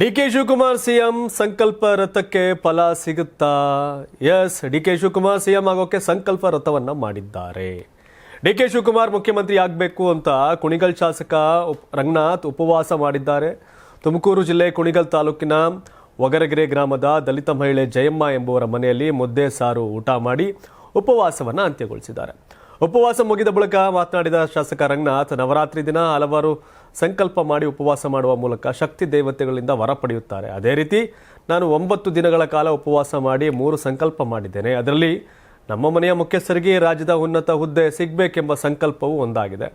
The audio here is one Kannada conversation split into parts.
ಡಿ ಕೆ ಶಿವಕುಮಾರ್ ಸಿಎಂ ಸಂಕಲ್ಪ ರಥಕ್ಕೆ ಫಲ ಸಿಗುತ್ತಾ? Yes, D K Shivakumar CM ಆಗೋಕೆ ಸಂಕಲ್ಪ ರಥವನ್ನ ಮಾಡಿದ್ದಾರೆ. ಡಿ ಕೆ ಶಿವಕುಮಾರ್ ಮುಖ್ಯಮಂತ್ರಿ ಆಗಬೇಕು ಅಂತ ಕುಣಿಗಲ್ ಶಾಸಕ ರಂಗನಾಥ್ ಉಪವಾಸ ಮಾಡಿದ್ದಾರೆ. ತುಮಕೂರು ಜಿಲ್ಲೆ ಕುಣಿಗಲ್ ತಾಲೂಕಿನ ಒಗರಗೆರೆ ಗ್ರಾಮದ ದಲಿತ ಮಹಿಳೆ ಜಯಮ್ಮ ಎಂಬುವರ ಮನೆಯಲ್ಲಿ ಮುದ್ದೆ ಸಾರು ಊಟ ಮಾಡಿ ಉಪವಾಸವನ್ನು ಅಂತ್ಯಗೊಳಿಸಿದ್ದಾರೆ. ಉಪವಾಸ ಮುಗಿದ ಬಳಿಕ ಮಾತನಾಡಿದ ಶಾಸಕ ರಂಗನಾಥ್, ನವರಾತ್ರಿ ದಿನ ಹಲವಾರು ಸಂಕಲ್ಪ ಮಾಡಿ ಉಪವಾಸ ಮಾಡುವ ಮೂಲಕ ಶಕ್ತಿ ದೇವತೆಗಳಿಂದ ವರ ಪಡೆಯುತ್ತಾರೆ. ಅದೇ ರೀತಿ ನಾನು ಒಂಬತ್ತು ದಿನಗಳ ಕಾಲ ಉಪವಾಸ ಮಾಡಿ ಮೂರು ಸಂಕಲ್ಪ ಮಾಡಿದ್ದೇನೆ. ಅದರಲ್ಲಿ ನಮ್ಮ ಮನೆಯ ಮುಖ್ಯಸ್ಥರಿಗೆ ರಾಜ್ಯದ ಉನ್ನತ ಹುದ್ದೆ ಸಿಗಬೇಕೆಂಬ ಸಂಕಲ್ಪವೂ ಒಂದಾಗಿದೆ.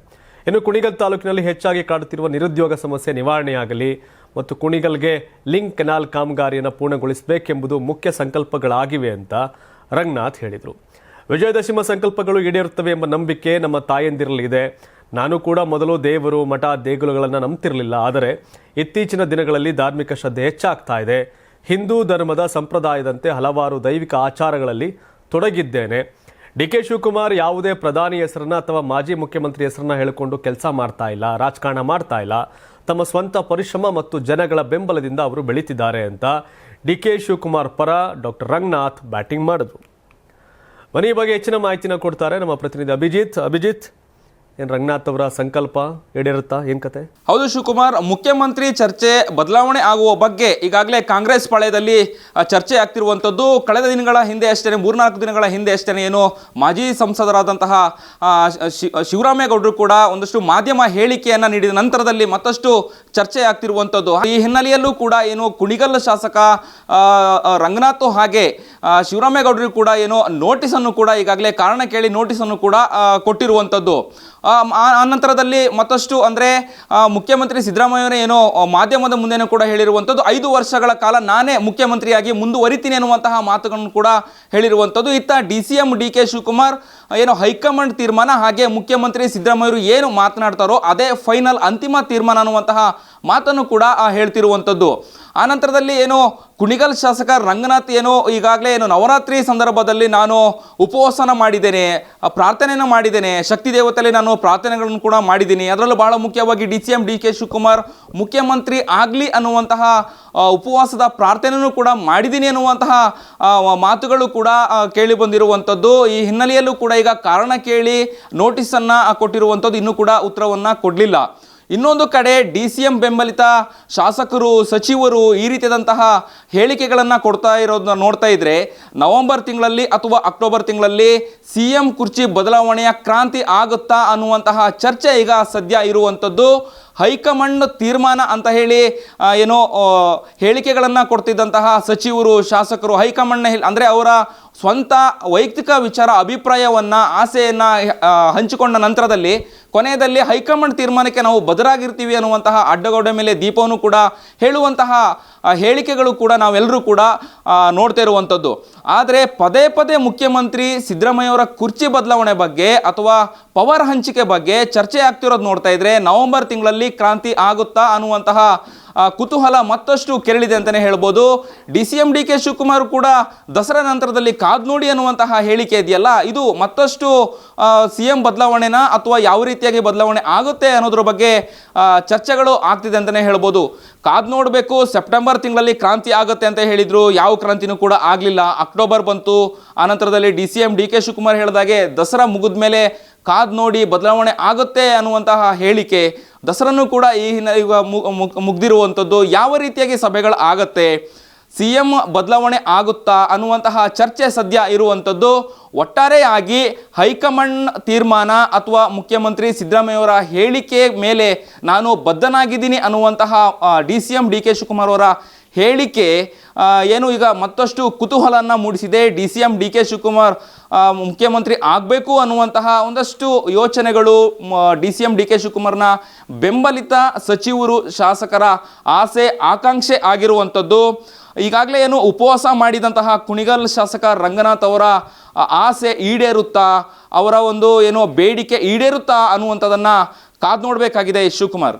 ಇನ್ನು ಕುಣಿಗಲ್ ತಾಲೂಕಿನಲ್ಲಿ ಹೆಚ್ಚಾಗಿ ಕಾಡುತ್ತಿರುವ ನಿರುದ್ಯೋಗ ಸಮಸ್ಯೆ ನಿವಾರಣೆಯಾಗಲಿ ಮತ್ತು ಕುಣಿಗಲ್ಗೆ ಲಿಂಕ್ ಕೆನಾಲ್ ಕಾಮಗಾರಿಯನ್ನು ಪೂರ್ಣಗೊಳಿಸಬೇಕೆಂಬುದು ಮುಖ್ಯ ಸಂಕಲ್ಪಗಳಾಗಿವೆ ಅಂತ ರಂಗನಾಥ್ ಹೇಳಿದರು. ವಿಜಯದಶಮ ಸಂಕಲ್ಪಗಳು ಈಡೇರುತ್ತವೆ ಎಂಬ ನಂಬಿಕೆ ನಮ್ಮ ತಾಯಂದಿರಲಿದೆ ನಾನು ಕೂಡ ಮೊದಲು ದೇವರು ಮಠ ದೇಗುಲಗಳನ್ನು ನಂಬ್ತಿರಲಿಲ್ಲ, ಆದರೆ ಇತ್ತೀಚಿನ ದಿನಗಳಲ್ಲಿ ಧಾರ್ಮಿಕ ಶ್ರದ್ಧೆ ಹೆಚ್ಚಾಗ್ತಾ ಇದೆ. ಹಿಂದೂ ಧರ್ಮದ ಸಂಪ್ರದಾಯದಂತೆ ಹಲವಾರು ದೈವಿಕ ಆಚಾರಗಳಲ್ಲಿ ತೊಡಗಿದ್ದೇನೆ. ಡಿ ಕೆ ಶಿವಕುಮಾರ್ ಯಾವುದೇ ಪ್ರಧಾನಿ ಹೆಸರನ್ನ ಅಥವಾ ಮಾಜಿ ಮುಖ್ಯಮಂತ್ರಿ ಹೆಸರನ್ನ ಹೇಳಿಕೊಂಡು ಕೆಲಸ ಮಾಡ್ತಾ ಇಲ್ಲ, ರಾಜಕಾರಣ ಮಾಡ್ತಾ ಇಲ್ಲ. ತಮ್ಮ ಸ್ವಂತ ಪರಿಶ್ರಮ ಮತ್ತು ಜನಗಳ ಬೆಂಬಲದಿಂದ ಅವರು ಬೆಳೀತಿದ್ದಾರೆ ಅಂತ ಡಿ ಕೆ ಶಿವಕುಮಾರ್ ಪರ ಡಾಕ್ಟರ್ ರಂಗನಾಥ್ ಬ್ಯಾಟಿಂಗ್ ಮಾಡಿದ್ರು. ಮನೆ ಬಗ್ಗೆ ಹೆಚ್ಚಿನ ಮಾಹಿತಿನ ಕೊಡ್ತಾರೆ ನಮ್ಮ ಪ್ರತಿನಿಧಿ ಅಭಿಜಿತ್. ಅಭಿಜಿತ್ ಏನು ರಂಗನಾಥ್ ಅವರ ಸಂಕಲ್ಪ ಈಡೇರುತ್ತಾ? ಏನು ಕತೆ? ಹೌದು ಶಿವಕುಮಾರ್, ಮುಖ್ಯಮಂತ್ರಿ ಚರ್ಚೆ ಬದಲಾವಣೆ ಆಗುವ ಬಗ್ಗೆ ಈಗಾಗಲೇ ಕಾಂಗ್ರೆಸ್ ಪಾಳ್ಯದಲ್ಲಿ ಚರ್ಚೆ ಆಗ್ತಿರುವಂಥದ್ದು ಕಳೆದ ದಿನಗಳ ಹಿಂದೆ ಅಷ್ಟೇ ಮೂರ್ನಾಲ್ಕು ದಿನಗಳ ಹಿಂದೆ ಅಷ್ಟೇ ಏನು ಮಾಜಿ ಸಂಸದರಾದಂತಹ ಶಿವರಾಮೇಗೌಡರು ಕೂಡ ಒಂದಷ್ಟು ಮಾಧ್ಯಮ ಹೇಳಿಕೆಯನ್ನು ನೀಡಿದ ನಂತರದಲ್ಲಿ ಮತ್ತಷ್ಟು ಚರ್ಚೆ ಆಗ್ತಿರುವಂಥದ್ದು. ಈ ಹಿನ್ನೆಲೆಯಲ್ಲೂ ಕೂಡ ಏನು ಕುಣಿಗಲ್ ಶಾಸಕ ರಂಗನಾಥ್ ಹಾಗೆ ಶಿವರಾಮೇಗೌಡರು ಕೂಡ ಏನು ನೋಟಿಸನ್ನು ಕೂಡ ಈಗಾಗಲೇ ಕಾರಣ ಕೇಳಿ ನೋಟಿಸನ್ನು ಕೂಡ ಕೊಟ್ಟಿರುವಂಥದ್ದು. ಆ, ಆ- ಆ ನಂತರದಲ್ಲಿ ಮತ್ತಷ್ಟು ಅಂದರೆ ಮುಖ್ಯಮಂತ್ರಿ ಸಿದ್ದರಾಮಯ್ಯವರೇ ಏನೋ ಮಾಧ್ಯಮದ ಮುಂದೆನೂ ಕೂಡ ಹೇಳಿರುವಂಥದ್ದು. ಐದು ವರ್ಷಗಳ ಕಾಲ ನಾನೇ ಮುಖ್ಯಮಂತ್ರಿಯಾಗಿ ಮುಂದುವರಿತೀನಿ ಅನ್ನುವಂತಹ ಮಾತುಗಳನ್ನು ಕೂಡ ಹೇಳಿರುವಂಥದ್ದು. ಇತ್ತ D C M D K Shivakumar ಏನು ಹೈಕಮಾಂಡ್ ತೀರ್ಮಾನ ಹಾಗೆ ಮುಖ್ಯಮಂತ್ರಿ ಸಿದ್ದರಾಮಯ್ಯರು ಏನು ಮಾತನಾಡ್ತಾರೋ ಅದೇ ಫೈನಲ್ ಅಂತಿಮ ತೀರ್ಮಾನ ಅನ್ನುವಂತಹ ಮಾತನ್ನು ಕೂಡ ಆ, ಹೇಳ್ತಿರುವಂಥದ್ದು. ಆ ನಂತರದಲ್ಲಿ ಏನು ಕುಣಿಗಲ್ ಶಾಸಕ ರಂಗನಾಥ್ ಏನು ಈಗಾಗಲೇ ಏನು ನವರಾತ್ರಿ ಸಂದರ್ಭದಲ್ಲಿ ನಾನು ಉಪವಾಸನ ಮಾಡಿದ್ದೇನೆ ಪ್ರಾರ್ಥನೆಯನ್ನು ಮಾಡಿದ್ದೇನೆ ಶಕ್ತಿ ದೇವತೆಯಲ್ಲಿ ನಾನು ಪ್ರಾರ್ಥನೆಗಳನ್ನು ಕೂಡ ಮಾಡಿದ್ದೀನಿ. ಅದರಲ್ಲೂ ಭಾಳ ಮುಖ್ಯವಾಗಿ D C M D K Shivakumar ಮುಖ್ಯಮಂತ್ರಿ ಆಗಲಿ ಅನ್ನುವಂತಹ ಉಪವಾಸದ ಪ್ರಾರ್ಥನೆಯೂ ಕೂಡ ಮಾಡಿದ್ದೀನಿ ಅನ್ನುವಂತಹ ಮಾತುಗಳು ಕೂಡ ಕೇಳಿ ಬಂದಿರುವಂಥದ್ದು. ಈ ಹಿನ್ನೆಲೆಯಲ್ಲೂ ಕೂಡ ಈಗ ಕಾರಣ ಕೇಳಿ ನೋಟಿಸನ್ನು ಕೊಟ್ಟಿರುವಂಥದ್ದು. ಇನ್ನೂ ಕೂಡ ಉತ್ತರವನ್ನು ಕೊಡಲಿಲ್ಲ. ಇನ್ನೊಂದು ಕಡೆ ಡಿ ಸಿ ಎಂ ಬೆಂಬಲಿತ ಶಾಸಕರು, ಸಚಿವರು ಈ ರೀತಿಯಾದಂತಹ ಹೇಳಿಕೆಗಳನ್ನು ಕೊಡ್ತಾ ಇರೋದನ್ನ ನೋಡ್ತಾ ಇದ್ರೆ ನವೆಂಬರ್ ತಿಂಗಳಲ್ಲಿ ಅಥವಾ ಅಕ್ಟೋಬರ್ ತಿಂಗಳಲ್ಲಿ ಸಿ ಎಂ ಕುರ್ಚಿ ಬದಲಾವಣೆಯ ಕ್ರಾಂತಿ ಆಗುತ್ತಾ ಅನ್ನುವಂತಹ ಚರ್ಚೆ ಈಗ ಸದ್ಯ ಇರುವಂಥದ್ದು. ಹೈಕಮಾಂಡ್ ತೀರ್ಮಾನ ಅಂತ ಹೇಳಿ ಏನೋ ಹೇಳಿಕೆಗಳನ್ನು ಕೊಡ್ತಿದ್ದಂತಹ ಸಚಿವರು, ಶಾಸಕರು, ಹೈಕಮಾಂಡ್ನ ಅಂದರೆ ಅವರ ಸ್ವಂತ ವೈಯಕ್ತಿಕ ವಿಚಾರ, ಅಭಿಪ್ರಾಯವನ್ನು, ಆಸೆಯನ್ನು ಹಂಚಿಕೊಂಡ ನಂತರದಲ್ಲಿ ಕೊನೆಯಲ್ಲಿ ಹೈಕಮಾಂಡ್ ತೀರ್ಮಾನಕ್ಕೆ ನಾವು ಬದಲಾಗಿರ್ತೀವಿ ಅನ್ನುವಂತಹ ಅಡ್ಡಗೋಡೆ ಮೇಲೆ ದೀಪವನ್ನು ಕೂಡ ಹೇಳುವಂತಹ ಹೇಳಿಕೆಗಳು ಕೂಡ ನಾವೆಲ್ಲರೂ ಕೂಡ ನೋಡ್ತಾ ಇರುವಂಥದ್ದು. ಆದರೆ ಪದೇ ಪದೇ ಮುಖ್ಯಮಂತ್ರಿ ಸಿದ್ದರಾಮಯ್ಯವರ ಕುರ್ಚಿ ಬದಲಾವಣೆ ಬಗ್ಗೆ ಅಥವಾ ಪವರ್ ಹಂಚಿಕೆ ಬಗ್ಗೆ ಚರ್ಚೆ ಆಗ್ತಿರೋದು ನೋಡ್ತಾ ಇದ್ರೆ ನವೆಂಬರ್ ತಿಂಗಳಲ್ಲಿ ಕ್ರಾಂತಿ ಆಗುತ್ತಾ ಅನ್ನುವಂತಹ ಕುತೂಹಲ ಮತ್ತಷ್ಟು ಕೆರಳಿದೆ ಅಂತಲೇ ಹೇಳ್ಬೋದು. D C M D K Shivakumar ಕೂಡ ದಸರಾ ನಂತರದಲ್ಲಿ ಕಾದ್ ನೋಡಿ ಅನ್ನುವಂತಹ ಹೇಳಿಕೆ ಇದೆಯಲ್ಲ, ಇದು ಮತ್ತಷ್ಟು ಸಿ ಎಂ ಬದಲಾವಣೆನ ಅಥವಾ ಯಾವ ರೀತಿಯಾಗಿ ಬದಲಾವಣೆ ಆಗುತ್ತೆ ಅನ್ನೋದ್ರ ಬಗ್ಗೆ ಚರ್ಚೆಗಳು ಆಗ್ತಿದೆ ಅಂತಲೇ ಹೇಳ್ಬೋದು. ಕಾದ್ ನೋಡಬೇಕು, ಸೆಪ್ಟೆಂಬರ್ ತಿಂಗಳಲ್ಲಿ ಕ್ರಾಂತಿ ಆಗುತ್ತೆ ಅಂತ ಹೇಳಿದ್ರು, ಯಾವ ಕ್ರಾಂತಿನೂ ಕೂಡ ಆಗಲಿಲ್ಲ. ಅಕ್ಟೋಬರ್ ಬಂತು ಆನಂತರದಲ್ಲಿ D C M D K Shivakumar ಹೇಳಿದಾಗೆ ದಸರಾ ಮುಗಿದ ಮೇಲೆ ಕಾದ್ ನೋಡಿ ಬದಲಾವಣೆ ಆಗುತ್ತೆ ಅನ್ನುವಂತಹ ಹೇಳಿಕೆ ದಸರನ್ನು ಕೂಡ ಈ ಹಿನ್ನೆ ಈಗ ಮು- ಮು- ಮುಗ್ದಿರುವಂಥದ್ದು ಯಾವ ರೀತಿಯಾಗಿ ಸಭೆಗಳು ಆಗತ್ತೆ ಸಿ ಎಂ ಬದಲಾವಣೆ ಆಗುತ್ತಾ ಅನ್ನುವಂತಹ ಚರ್ಚೆ ಸದ್ಯ ಇರುವಂಥದ್ದು. ಒಟ್ಟಾರೆಯಾಗಿ ಹೈಕಮಾಂಡ್ ತೀರ್ಮಾನ ಅಥವಾ ಮುಖ್ಯಮಂತ್ರಿ ಸಿದ್ದರಾಮಯ್ಯವರ ಹೇಳಿಕೆ ಮೇಲೆ ನಾನು ಬದ್ಧನಾಗಿದ್ದೀನಿ ಅನ್ನುವಂತಹ D C M D K Shivakumar ಅವರ ಹೇಳಿಕೆ ಏನು ಈಗ ಮತ್ತಷ್ಟು ಕುತೂಹಲನ್ನು ಮೂಡಿಸಿದೆ. D C M D K Shivakumar ಮುಖ್ಯಮಂತ್ರಿ ಆಗಬೇಕು ಅನ್ನುವಂತಹ ಒಂದಷ್ಟು ಯೋಚನೆಗಳು D C M D K ಶಿವಕುಮಾರ್ನ ಬೆಂಬಲಿತ ಸಚಿವರು ಶಾಸಕರ ಆಸೆ, ಆಕಾಂಕ್ಷೆ ಆಗಿರುವಂಥದ್ದು. ಈಗಾಗಲೇ ಏನು ಉಪವಾಸ ಮಾಡಿದಂತಹ ಕುಣಿಗಲ್ ಶಾಸಕ ರಂಗನಾಥ್ ಅವರ ಆಸೆ ಈಡೇರುತ್ತಾ, ಅವರ ಒಂದು ಏನೋ ಬೇಡಿಕೆ ಈಡೇರುತ್ತಾ ಅನ್ನುವಂಥದ್ದನ್ನು ಕಾದು ನೋಡಬೇಕಾಗಿದೆ ಶಿವಕುಮಾರ್.